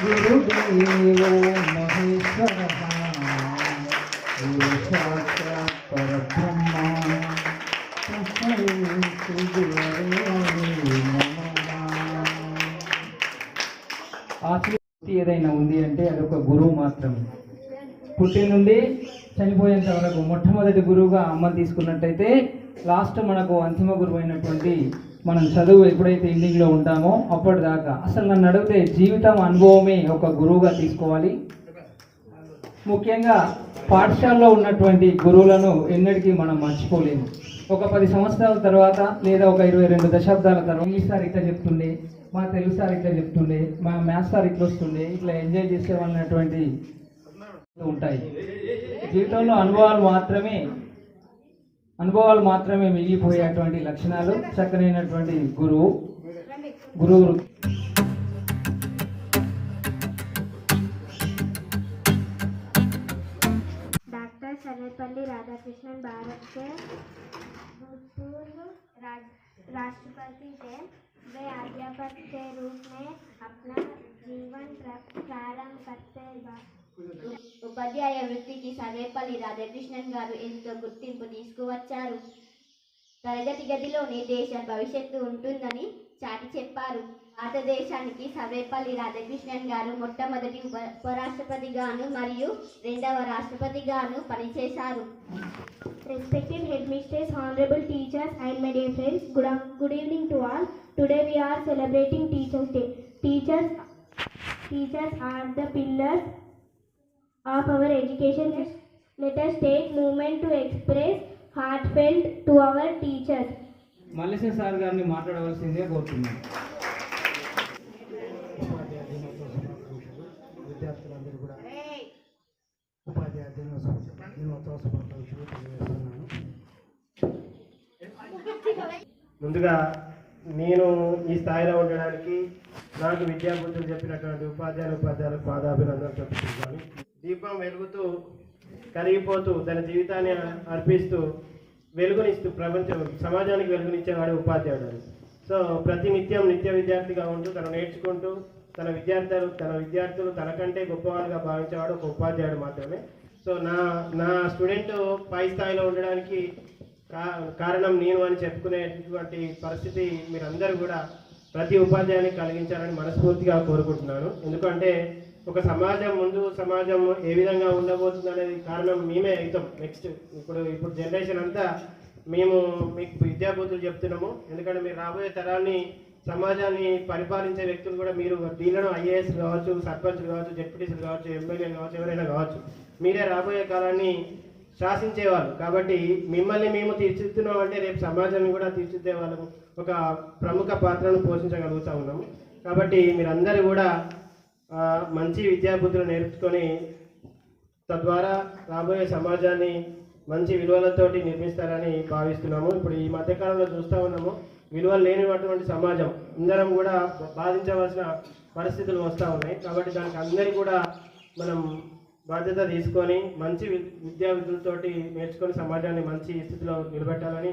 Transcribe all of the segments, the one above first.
గురుదేవో మహేశ్వర గురు సాక్షాత్ పరబ్రహ్మ. ఏదైనా ఉంది అంటే అది ఒక గురువు మాత్రమే పుట్టిన నుండి చనిపోయేంత వరకు మొట్టమొదటి గురువుగా అమ్మ తీసుకున్నట్టయితే లాస్ట్ మనకు అంతిమ గురువు అయినటువంటి మనం చదువు ఎప్పుడైతే ఎండింగ్లో ఉంటామో అప్పటిదాకా. అసలు నన్ను అడిగితే జీవితం అనుభవమే ఒక గురువుగా తీసుకోవాలి. ముఖ్యంగా పాఠశాలలో ఉన్నటువంటి గురువులను ఎన్నటికీ మనం మర్చిపోలేము. ఒక పది సంవత్సరాల తర్వాత లేదా ఒక ఇరవై రెండు దశాబ్దాల తర్వాత ఇంగ్లీష్ సార్ ఇట్లా చెప్తుండే మా తెలుగు సార్ ఇట్లా చెప్తుండే మా మ్యాథ్స్ సార్ ఇట్లా వస్తుండే ఇట్లా ఎంజాయ్ చేసేవాళ్ళటువంటి ఉంటాయి. జీవితంలో అనుభవాలు మాత్రమే అనుభవాలు మాత్రమే మిగిలిపోయేటువంటి లక్షణాలు చక్కనైనటువంటి గురువు గురువు डॉक्टर सर्वपल्ली राधाकृष्णन भारत के भूतपूर्व राज- राष्ट्रपति थे वे अध्यापक के रूप में अपना जीवन प्र- प्रारंभ करते बा- ఉపాధ్యాయ వృత్తికి సర్వేపల్లి రాధాకృష్ణన్ గారు ఎంతో గుర్తింపు తీసుకువచ్చారు. తరగతి గదిలోనే దేశ భవిష్యత్తు ఉంటుందని చాటి చెప్పారు. భారతదేశానికి సర్వేపల్లి రాధాకృష్ణన్ గారు మొట్టమొదటి ఉపరాష్ట్రపతిగాను మరియు రెండవ రాష్ట్రపతిగాను పనిచేశారు. Respected head mistress honourable teachers and my dear friends good good evening to all today we are celebrating teachers day teachers teachers are the pillars of our education. Let us take moment to express heartfelt to our teachers. Malleswara sir గారిని మాట్లాడవలసిందిగా కోరుతున్నాను విద్యార్థులందరూ కూడా ఉపాధ్యాయ దినోత్సవ దినోత్సవ శుభాకాంక్షలు తెలియజేస్తున్నాను ముందుగా నేను ఈ స్థాయిలో ఉండడానికి నాకు విద్యాబుద్ధులు చెప్పినటువంటి ఉపాధ్యాయులు ఉపాధ్యాయులకు పాదాభినందనలు చెప్పుకుంటాను దీపం వెలుగుతూ కరిగిపోతూ తన జీవితాన్ని అర్పిస్తూ వెలుగునిస్తూ ప్రపంచం సమాజానికి వెలుగునిచ్చేవాడు ఉపాధ్యాయుడు సో ప్రతి నిత్యం నిత్య విద్యార్థిగా ఉంటూ తను నేర్చుకుంటూ తన విద్యార్థులు తన విద్యార్థులు తనకంటే గొప్పవాడుగా భావించేవాడు ఒక ఉపాధ్యాయుడు మాత్రమే. సో నా నా స్టూడెంట్ పై స్థాయిలో ఉండడానికి కారణం నేను అని చెప్పుకునేటువంటి పరిస్థితి మీరందరూ కూడా ప్రతి ఉపాధ్యాయుని కలిగించాలని మనస్ఫూర్తిగా కోరుకుంటున్నాను. ఎందుకంటే ఒక సమాజం ముందు సమాజం ఏ విధంగా ఉండబోతుంది అనేది కారణం మేమే అవుతాం నెక్స్ట్ ఇప్పుడు ఇప్పుడు జనరేషన్ అంతా మేము మీకు విద్యాబుద్ధులు చెప్తున్నాము. ఎందుకంటే మీరు రాబోయే తరాన్ని సమాజాన్ని పరిపాలించే వ్యక్తులు కూడా మీరు దీనిలో ఐఏఎస్ కావచ్చు సర్పంచ్లు కావచ్చు జెడ్పీటీసీలు కావచ్చు ఎమ్మెల్యేలు కావచ్చు ఎవరైనా కావచ్చు మీరే రాబోయే కాలాన్ని శాసించేవాళ్ళు. కాబట్టి మిమ్మల్ని మేము తీర్చిదిద్దున్నాం అంటే రేపు సమాజాన్ని కూడా తీర్చిదిద్దే వాళ్ళము ఒక ప్రముఖ పాత్రను పోషించగలుగుతా ఉన్నాము. కాబట్టి మీరందరూ కూడా మంచి విద్యాబుద్ధులు నేర్చుకొని తద్వారా రాబోయే సమాజాన్ని మంచి విలువలతోటి నిర్మిస్తారని భావిస్తున్నాము. ఇప్పుడు ఈ మధ్యకాలంలో చూస్తూ ఉన్నాము విలువలు లేనిటువంటి సమాజం. అందరం కూడా బాధించవలసిన పరిస్థితులు వస్తూ ఉన్నాయి. కాబట్టి దానికి అందరి కూడా మనం బాధ్యత తీసుకొని మంచి వి- విద్యా విధులతోటి నేర్చుకొని సమాజాన్ని మంచి స్థితిలో నిలబెట్టాలని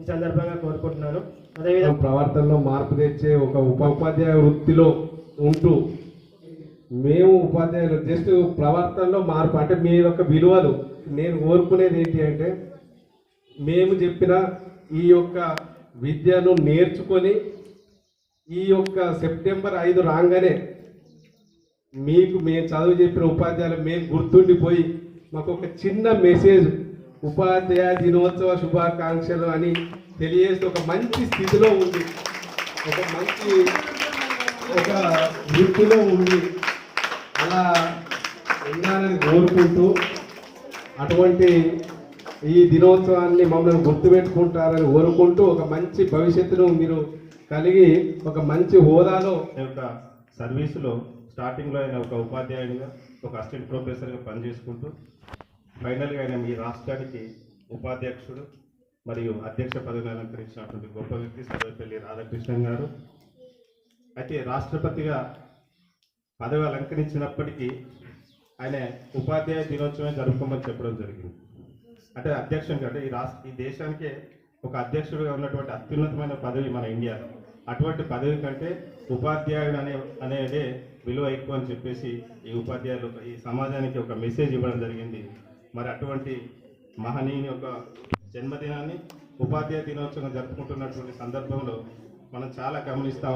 ఈ సందర్భంగా కోరుకుంటున్నాను. అదేవిధంగా ప్రవర్తనలో మార్పు తెచ్చే ఒక ఉప ఉపాధ్యాయ వృత్తిలో ఉంటూ మేము ఉపాధ్యాయులు. జస్ట్ ప్రవర్తనలో మార్పు అంటే మీ యొక్క విలువలు. నేను కోరుకునేది ఏంటి అంటే మేము చెప్పిన ఈ యొక్క విద్యను నేర్చుకొని ఈ యొక్క సెప్టెంబర్ ఐదు రాగానే మీకు మేము చదువు చెప్పిన ఉపాధ్యాయులు మేము గుర్తుండిపోయి మాకు ఒక చిన్న మెసేజ్ ఉపాధ్యాయ దినోత్సవ శుభాకాంక్షలు అని తెలియజేస్తూ ఒక మంచి స్థితిలో ఉంది ఒక మంచి ఒక వృత్తిలో ఉంది అలా ఉండాలని కోరుకుంటూ అటువంటి ఈ దినోత్సవాన్ని మమ్మల్ని గుర్తుపెట్టుకుంటారని కోరుకుంటూ ఒక మంచి భవిష్యత్తును మీరు కలిగి ఒక మంచి హోదాలో యొక్క సర్వీసులో స్టార్టింగ్లో ఆయన ఒక ఉపాధ్యాయుడిగా ఒక అసిస్టెంట్ ప్రొఫెసర్గా పనిచేసుకుంటూ ఫైనల్గా ఆయన మీ రాష్ట్రానికి ఉపాధ్యక్షుడు మరియు అధ్యక్ష పదవిని అలంకరించినటువంటి గొప్ప వ్యక్తి సర్వేపల్లి రాధాకృష్ణన్ గారు. అయితే రాష్ట్రపతిగా పదవి అలంకరించినప్పటికీ ఆయన ఉపాధ్యాయ దినోత్సవం జరుపుకోమని చెప్పడం జరిగింది. అంటే అధ్యక్షునికి అంటే ఈ రాష్ట్ర ఈ దేశానికే ఒక అధ్యక్షుడిగా ఉన్నటువంటి అత్యున్నతమైన పదవి మన ఇండియాలో అటువంటి పదవి కంటే ఉపాధ్యాయుడు అనే అనేది విలువ ఎక్కువ అని చెప్పేసి ఈ ఉపాధ్యాయులు ఈ సమాజానికి ఒక మెసేజ్ ఇవ్వడం జరిగింది. మరి అటువంటి మహనీయుని యొక్క జన్మదినాన్ని ఉపాధ్యాయ దినోత్సవం జరుపుకుంటున్నటువంటి సందర్భంలో మనం చాలా గమనిస్తా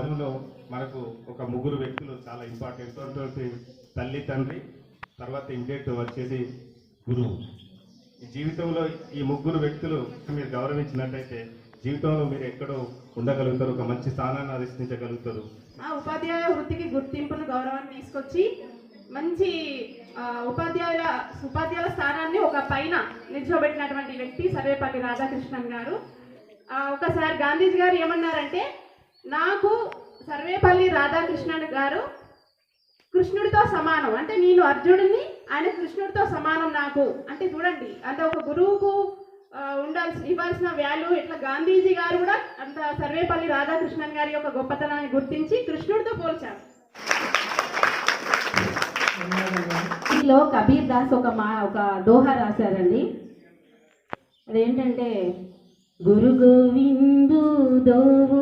మనకు ఒక ముగ్గురు వ్యక్తులు చాలా ఇంపార్టెంట్ అటువంటి తల్లి తండ్రి తర్వాత ఇండేట్ వచ్చేసి గురువు. ఈ జీవితంలో ఈ ముగ్గురు వ్యక్తులు మీరు గౌరవించినట్టయితే జీవితంలో మీరు ఎక్కడో ఉండగలుగుతారు ఒక మంచి స్థానాన్ని అధిష్ఠించగలుగుతారు ఆ ఉపాధ్యాయ వృత్తికి గుర్తింపును గౌరవాన్ని తీసుకొచ్చి మంచి ఉపాధ్యాయుల ఉపాధ్యాయుల స్థానాన్ని ఒక పైన నిల్చోబెట్టినటువంటి వ్యక్తి సర్వేపల్లి రాధాకృష్ణన్ గారు. ఒకసారి గాంధీజీ గారు ఏమన్నారంటే నాకు సర్వేపల్లి రాధాకృష్ణుడు గారు కృష్ణుడితో సమానం. అంటే నేను అర్జునుడిని ఆయన కృష్ణుడితో సమానం నాకు. అంటే చూడండి అంటే ఒక గురువుకు ఉండాల్సి ఇవ్వాల్సిన వాల్యూ ఇట్లా గాంధీజీ గారు కూడా అంత సర్వేపల్లి రాధాకృష్ణన్ గారి యొక్క గొప్పతనాన్ని గుర్తించి కృష్ణుడితో పోల్చారు. లో కబీర్ దాస్ ఒక మా ఒక దోహ రాశారండి. అదేంటంటే గురు గోవిందు దోవు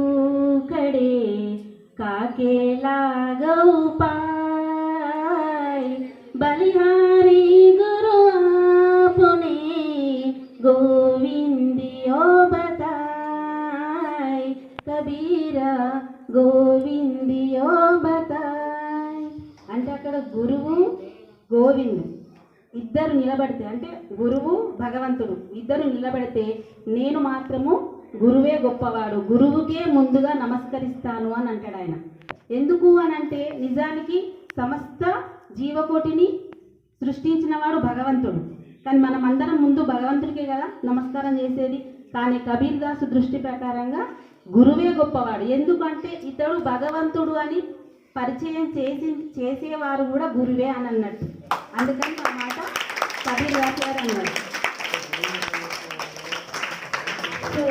గురువు గోవింద్. ఇద్దరు నిలబడితే అంటే గురువు భగవంతుడు. ఇద్దరు నిలబడితే నేను మాత్రము గురువే గొప్పవాడు. గురువుకే ముందుగా నమస్కరిస్తాను అని అంటాడు ఆయన. ఎందుకు అని అంటే నిజానికి సమస్త జీవకోటిని సృష్టించినవాడు భగవంతుడు. కానీ మనం అందరం ముందు భగవంతుడికే కదా నమస్కారం చేసేది. కానీ కబీర్ దాసు దృష్టి ప్రకారంగా గురువే గొప్పవాడు. ఎందుకంటే ఇతడు భగవంతుడు అని పరిచయం చేసి చేసేవారు కూడా గురువే అని అన్నట్టు అందుకని ఆ మాట కబీర్ రాశారు అన్నారు. సో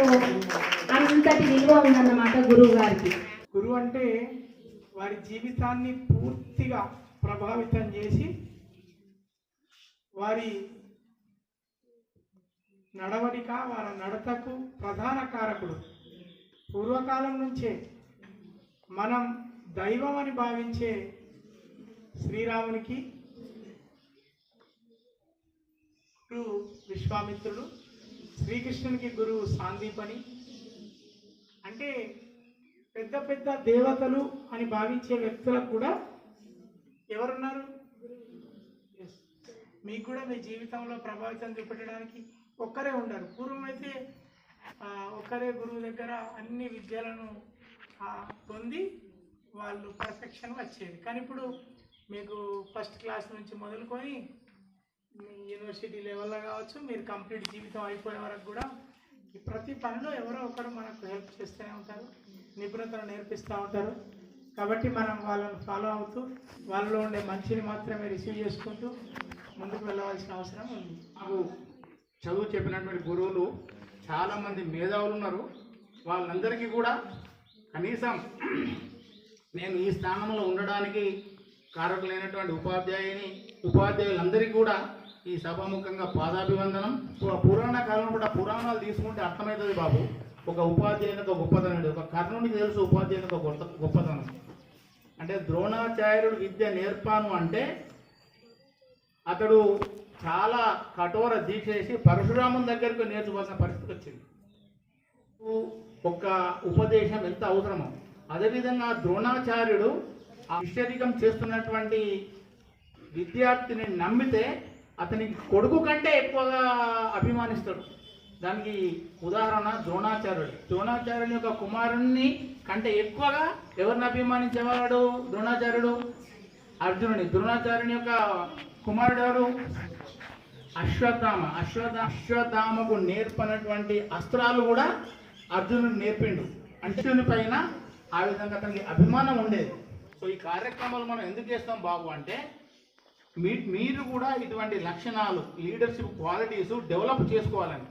అంతటి విలువ ఉందన్నమాట గురువు గారికి. గురువు అంటే వారి జీవితాన్ని పూర్తిగా ప్రభావితం చేసి వారి నడవడిక వారి నడతకు ప్రధాన కారకుడు. పూర్వకాలం నుంచే మనం దైవం అని భావించే శ్రీరామునికి గురువు విశ్వామిత్రుడు శ్రీకృష్ణునికి గురువు సాందీపని. అంటే పెద్ద పెద్ద దేవతలు అని భావించే వ్యక్తులకు కూడా ఎవరున్నారు? మీకు కూడా మీ జీవితంలో ప్రభావితం చూపెట్టడానికి ఒక్కరే ఉండరు. పూర్వం అయితే ఒక్కరే గురువు దగ్గర అన్ని విద్యలను పొంది వాళ్ళు పర్ఫెక్షన్ వచ్చేది. కానీ ఇప్పుడు మీకు ఫస్ట్ క్లాస్ నుంచి మొదలుకొని మీ యూనివర్సిటీ లెవెల్లో కావచ్చు మీరు కంప్లీట్ జీవితం అయిపోయే వరకు కూడా ఈ ప్రతి పనిలో ఎవరో ఒకరు మనకు హెల్ప్ చేస్తూనే ఉంటారు నిపుణతను నేర్పిస్తూ ఉంటారు. కాబట్టి మనం వాళ్ళని ఫాలో అవుతూ వాళ్ళలో ఉండే మంచిని మాత్రమే రిసీవ్ చేసుకుంటూ ముందుకు వెళ్ళవలసిన అవసరం ఉంది. మాకు చదువు చెప్పినటువంటి గురువులు చాలామంది మేధావులు ఉన్నారు. వాళ్ళందరికీ కూడా కనీసం నేను ఈ స్థానంలో ఉండడానికి కారకులైనటువంటి ఉపాధ్యాయుని ఉపాధ్యాయులందరికీ కూడా ఈ సభాముఖంగా పాదాభివందనం. పురాణ కాలంలో కూడా పురాణాలు తీసుకుంటే అర్థమవుతుంది బాబు. ఒక ఉపాధ్యాయుని ఒక గొప్పతనం ఒక కర్ణునికి తెలుసు ఉపాధ్యాయుని ఒక గొప్ప గొప్పతనం. అంటే ద్రోణాచార్యుడు విద్య నేర్పాను అంటే అతడు చాలా కఠోర దీక్ష చేసి పరశురాముని దగ్గరకు నేర్చుకోవాల్సిన పరిస్థితి వచ్చింది. ఒక ఉపదేశం ఎంత అవసరమో. అదేవిధంగా ద్రోణాచార్యుడు ఆ విషరికం చేస్తున్నటువంటి విద్యార్థిని నమ్మితే అతనికి కొడుకు కంటే ఎక్కువగా అభిమానిస్తాడు. దానికి ఉదాహరణ ద్రోణాచార్యుడు. ద్రోణాచార్యుని యొక్క కుమారుణ్ణి కంటే ఎక్కువగా ఎవరిని అభిమానించేవాడు ద్రోణాచార్యుడు? అర్జునుని. ద్రోణాచార్యుని యొక్క కుమారుడు ఎవరు? అశ్వత్థామ. అశ్వథ అశ్వత్థామకు నేర్పనటువంటి అస్త్రాలు కూడా అర్జునుడు నేర్పిండు. అంటుని పైన ఆ విధంగా అతనికి అభిమానం ఉండేది. సో ఈ కార్యక్రమాలు మనం ఎందుకు చేస్తాం బాబు అంటే మీ మీరు కూడా ఇటువంటి లక్షణాలు లీడర్షిప్ క్వాలిటీస్ డెవలప్ చేసుకోవాలని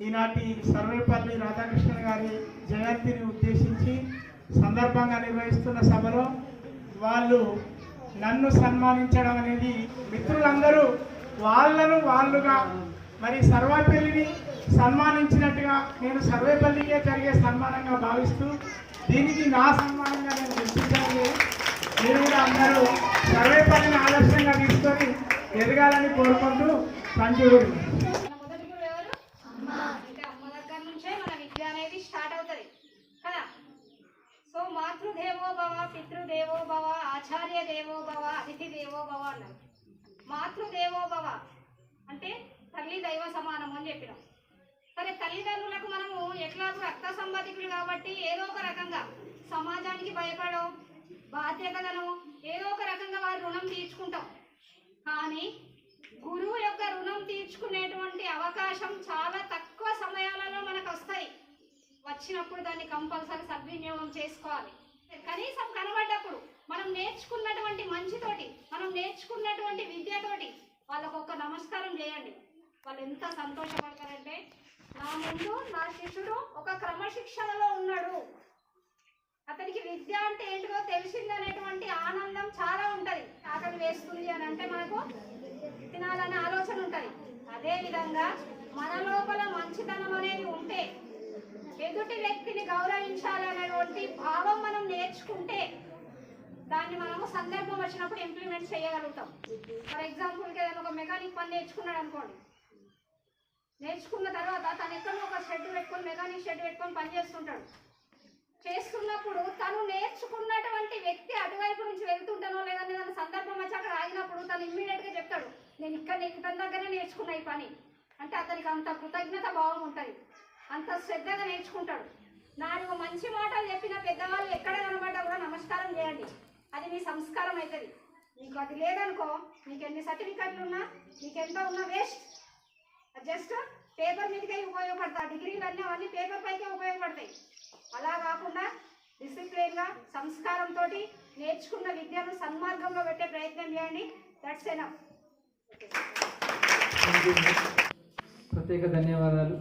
ఈనాటి సర్వేపల్లి రాధాకృష్ణన్ గారి జయంతిని ఉద్దేశించి సందర్భంగా నిర్వహిస్తున్న సభలో వాళ్ళు నన్ను సన్మానించడం అనేది మిత్రులందరూ వాళ్ళను వాళ్ళుగా మరి సర్వేపల్లిని సన్మానించినట్టుగా నేను సర్వేపల్లికే జరిగే సన్మానంగా భావిస్తూ దీనికి నా సన్మానంగా నేను గుర్తించడం మీరు కూడా అందరూ సర్వేపల్లిని ఆదర్శంగా తీసుకొని ఎదగాలని కోరుకుంటూ పంచుకుంటున్నాను మన మొదటి గురువు ఎవరు అంటే అమ్మ దగ్గర నుంచే మన విద్య అనేది స్టార్ట్ అవుతుంది కదా సో మాతృదేవో భవ పితృదేవో భవ ఆచార్య దేవో భవ అతిథి దేవో భవ అన్నారు మాతృదేవో భవ అంటే తల్లి దైవ సమానం అని చెప్పినాం. సరే తల్లిదండ్రులకు మనము ఎట్లాగో రక్త సంబంధికులు కాబట్టి ఏదో ఒక రకంగా సమాజానికి భయపడో బాధ్యతలను ఏదో ఒక రకంగా వారి రుణం తీర్చుకుంటాం. కానీ గురువు యొక్క రుణం తీర్చుకునేటువంటి అవకాశం చాలా తక్కువ సమయాలలో మనకు వస్తాయి. వచ్చినప్పుడు దాన్ని కంపల్సరీ సద్వినియోగం చేసుకోవాలి. కనీసం కనబడ్డప్పుడు మనం నేర్చుకున్నటువంటి మంచితోటి మనం నేర్చుకున్నటువంటి విద్యతోటి వాళ్ళకు ఒక నమస్కారం చేయండి. వాళ్ళు ఎంత సంతోషపడతారంటే నా ముందు నా శిష్యుడు ఒక క్రమశిక్షణలో ఉన్నాడు. అతనికి విద్య అంటే ఏంటిదో తెలిసిందనేటువంటి ఆనందం చాలా ఉంటుంది. ఆకలి వేస్తుంది అని అంటే మనకు తినాలనే ఆలోచన ఉంటుంది. అదేవిధంగా మన లోపల మంచితనం అనేది ఉంటే ఎదుటి వ్యక్తిని గౌరవించాలనేటువంటి భావం మనం నేర్చుకుంటే దాన్ని మనము సందర్భం వచ్చినప్పుడు ఇంప్లిమెంట్ చేయగలుగుతాం. ఫర్ ఎగ్జాంపుల్కి ఏదైనా ఒక మెకానిక్ పని నేర్చుకున్నాడు అనుకోండి. నేర్చుకున్న తర్వాత తను ఎక్కడో ఒక షెడ్ పెట్టుకొని మెకానిక్ షెడ్ పెట్టుకొని పని చేస్తుంటాడు. చేస్తున్నప్పుడు తను నేర్చుకున్నటువంటి వ్యక్తి అటువైపు నుంచి వెళ్తుంటానో లేదని తన సందర్భం వచ్చి అక్కడ ఆగినప్పుడు తను ఇమ్మీడియట్గా చెప్తాడు నేను ఇక్కడ నేను తన దగ్గరే నేర్చుకున్నా ఈ పని. అంటే అతనికి అంత కృతజ్ఞత భావం ఉంటుంది. అంత శ్రద్ధగా నేర్చుకుంటాడు. నాలుగు మంచి మాటలు చెప్పిన పెద్దవాళ్ళు ఎక్కడ కనబడ్డా కూడా నమస్కారం చేయండి. అది మీ సంస్కారం అవుతుంది నీకు అది లేదనుకో నీకు ఎన్ని సర్టిఫికెట్లు ఉన్నా నీకు ఎంత ఉన్నా వేస్ట్. జస్ట్ పేపర్ మీదకే ఉపయోగపడతాయి డిగ్రీలు అన్నీ అవన్నీ పేపర్ పైకే ఉపయోగపడతాయి. అలా కాకుండా డిసిప్లిన్గా సంస్కారంతో నేర్చుకున్న విద్యను సన్మార్గంలో పెట్టే ప్రయత్నం చేయండి. దట్స్ ఎనఫ్ ప్రత్యేక ధన్యవాదాలు.